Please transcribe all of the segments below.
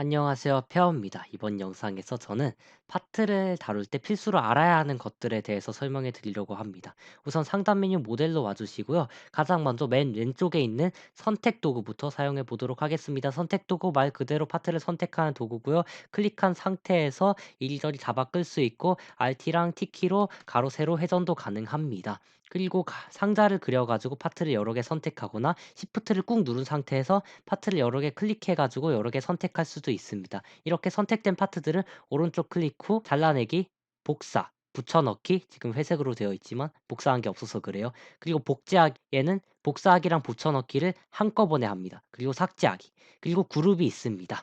안녕하세요. 페어입니다. 이번 영상에서 저는 파트를 다룰 때 필수로 알아야 하는 것들에 대해서 설명해 드리려고 합니다. 우선 상단 메뉴 모델로 와주시고요. 가장 먼저 맨 왼쪽에 있는 선택 도구부터 사용해 보도록 하겠습니다. 선택 도구 말 그대로 파트를 선택하는 도구고요. 클릭한 상태에서 이리저리 잡아 끌 수 있고 Alt랑 T키로 가로 세로 회전도 가능합니다. 그리고 가- 상자를 그려가지고 파트를 여러 개 선택하거나 Shift를 꾹 누른 상태에서 파트를 여러 개 클릭해가지고 여러 개 선택할 수도 있습니다. 이렇게 선택된 파트들은 오른쪽 클릭 후 잘라내기, 복사, 붙여넣기 지금 회색으로 되어 있지만 복사한 게 없어서 그래요. 그리고 복제하기에는 복사하기랑 붙여넣기를 한꺼번에 합니다. 그리고 삭제하기 그리고 그룹이 있습니다.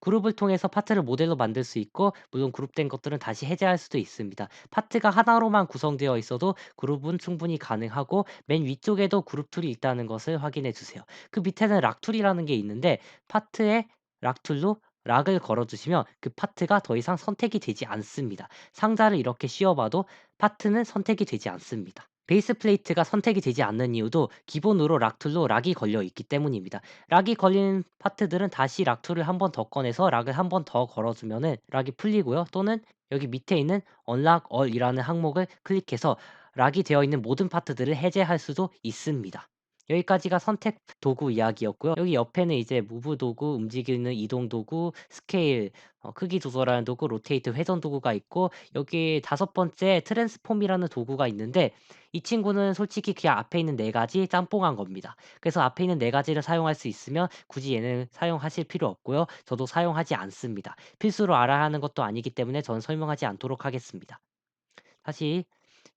그룹을 통해서 파트를 모델로 만들 수 있고 물론 그룹된 것들은 다시 해제할 수도 있습니다. 파트가 하나로만 구성되어 있어도 그룹은 충분히 가능하고 맨 위쪽에도 그룹 툴이 있다는 것을 확인해 주세요. 그 밑에는 락 툴이라는 게 있는데 파트에 락 툴로 락을 걸어주시면 그 파트가 더 이상 선택이 되지 않습니다. 상자를 이렇게 씌워봐도 파트는 선택이 되지 않습니다. 베이스 플레이트가 선택이 되지 않는 이유도 기본으로 락 툴로 락이 걸려 있기 때문입니다. 락이 걸린 파트들은 다시 락 툴을 한 번 더 꺼내서 락을 한 번 더 걸어주면은 락이 풀리고요. 또는 여기 밑에 있는 Unlock All이라는 항목을 클릭해서 락이 되어 있는 모든 파트들을 해제할 수도 있습니다. 여기까지가 선택 도구 이야기였고요. 여기 옆에는 이제 무브 도구, 움직이는 이동 도구, 스케일, 어, 크기 조절하는 도구, 로테이트 회전 도구가 있고 여기 다섯 번째 트랜스폼이라는 도구가 있는데 이 친구는 솔직히 그냥 앞에 있는 네 가지 짬뽕한 겁니다. 그래서 앞에 있는 네 가지를 사용할 수 있으면 굳이 얘는 사용하실 필요 없고요. 저도 사용하지 않습니다. 필수로 알아야 하는 것도 아니기 때문에 저는 설명하지 않도록 하겠습니다. 다시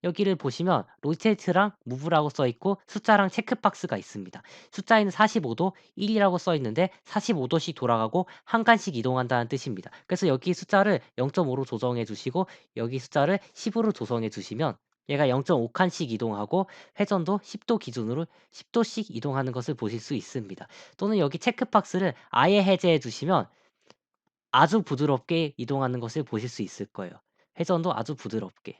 여기를 보시면 로테이트랑 무브라고 써 있고 숫자랑 체크박스가 있습니다. 숫자에는 45도 1이라고 써 있는데 45도씩 돌아가고 한 칸씩 이동한다는 뜻입니다. 그래서 여기 숫자를 0.5로 조정해 주시고 여기 숫자를 10으로 조정해 주시면 얘가 0.5칸씩 이동하고 회전도 10도 기준으로 10도씩 이동하는 것을 보실 수 있습니다. 또는 여기 체크박스를 아예 해제해 주시면 아주 부드럽게 이동하는 것을 보실 수 있을 거예요. 회전도 아주 부드럽게.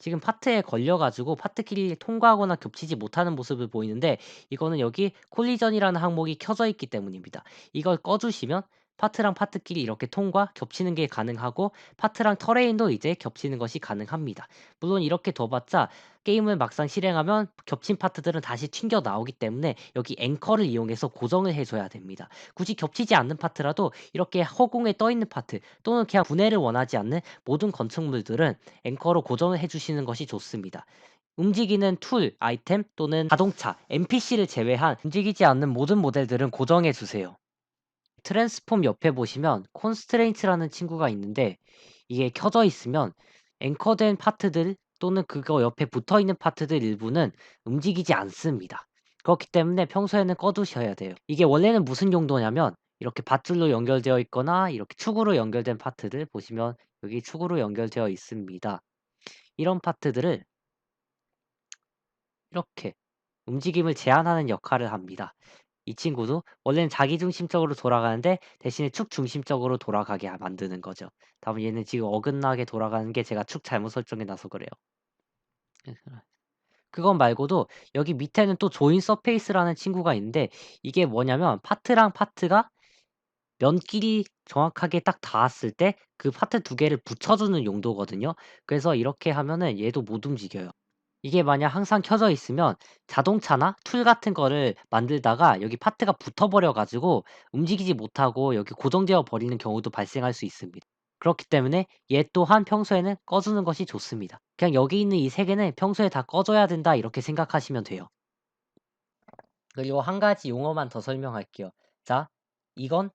지금 파트에 걸려 가지고 파트끼리 통과하거나 겹치지 못하는 모습을 보이는데 이거는 여기 콜리전이라는 항목이 켜져 있기 때문입니다. 이걸 꺼 주시면 파트랑 파트끼리 이렇게 통과, 겹치는 게 가능하고 파트랑 터레인도 이제 겹치는 것이 가능합니다. 물론 이렇게 둬 봤자 게임을 막상 실행하면 겹친 파트들은 다시 튕겨 나오기 때문에 여기 앵커를 이용해서 고정을 해 줘야 됩니다. 굳이 겹치지 않는 파트라도 이렇게 허공에 떠 있는 파트 또는 그냥 분해를 원하지 않는 모든 건축물들은 앵커로 고정을 해 주시는 것이 좋습니다. 움직이는 툴, 아이템 또는 자동차, NPC를 제외한 움직이지 않는 모든 모델들은 고정해 주세요. 트랜스폼 옆에 보시면 콘스트레인트라는 친구가 있는데 이게 켜져 있으면 앵커된 파트들 또는 그거 옆에 붙어 있는 파트들 일부는 움직이지 않습니다. 그렇기 때문에 평소에는 꺼두셔야 돼요. 이게 원래는 무슨 용도냐면 이렇게 밧줄로 연결되어 있거나 이렇게 축으로 연결된 파트들 보시면 여기 축으로 연결되어 있습니다. 이런 파트들을 이렇게 움직임을 제한하는 역할을 합니다. 이 친구도 원래는 자기중심적으로 돌아가는데 대신에 축 중심적으로 돌아가게 하- 만드는 거죠. 다만 얘는 지금 어긋나게 돌아가는 게 제가 축 잘못 설정해 놔서 그래요. 그건 말고도 여기 밑에는 또 조인 서페이스라는 친구가 있는데 이게 뭐냐면 파트랑 파트가 면끼리 정확하게 딱 닿았을 때 그 파트 두 개를 붙여주는 용도거든요. 그래서 이렇게 하면은 얘도 못 움직여요. 이게 만약 항상 켜져 있으면 자동차나 툴 같은 거를 만들다가 여기 파트가 붙어버려 가지고 움직이지 못하고 여기 고정되어 버리는 경우도 발생할 수 있습니다. 그렇기 때문에 얘 또한 평소에는 꺼 주는 것이 좋습니다. 그냥 여기 있는 이 세 개는 평소에 다 꺼 줘야 된다 이렇게 생각하시면 돼요. 그리고 한 가지 용어만 더 설명할게요. 자, 이건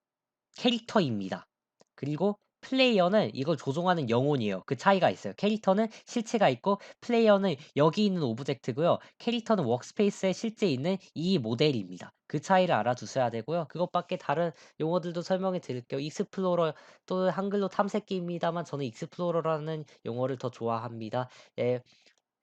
캐릭터입니다. 그리고 플레이어는 이걸 조종하는 영혼이에요. 그 차이가 있어요. 캐릭터는 실체가 있고 플레이어는 여기 있는 오브젝트고요. 캐릭터는 워크스페이스에 실제 있는 이 모델입니다. 그 차이를 알아두셔야 되고요. 그것밖에 다른 용어들도 설명해 드릴게요. 익스플로러 또는 한글로 탐색기입니다만 저는 익스플로러라는 용어를 더 좋아합니다. 예,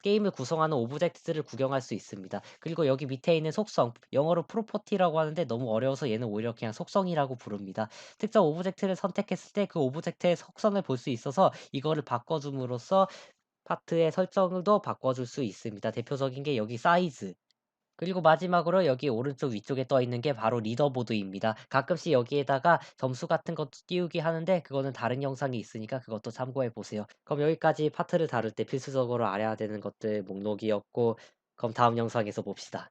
게임을 구성하는 오브젝트들을 구경할 수 있습니다. 그리고 여기 밑에 있는 속성, 영어로 프로퍼티라고 하는데 너무 어려워서 얘는 오히려 그냥 속성이라고 부릅니다. 특정 오브젝트를 선택했을 때 그 오브젝트의 속성을 볼 수 있어서 이거를 바꿔줌으로써 파트의 설정도 바꿔줄 수 있습니다. 대표적인 게 여기 사이즈. 그리고 마지막으로 여기 오른쪽 위쪽에 떠 있는 게 바로 리더보드입니다. 가끔씩 여기에다가 점수 같은 것도 띄우기 하는데 그거는 다른 영상이 있으니까 그것도 참고해 보세요. 그럼 여기까지 파트를 다룰 때 필수적으로 알아야 되는 것들 목록이었고 그럼 다음 영상에서 봅시다.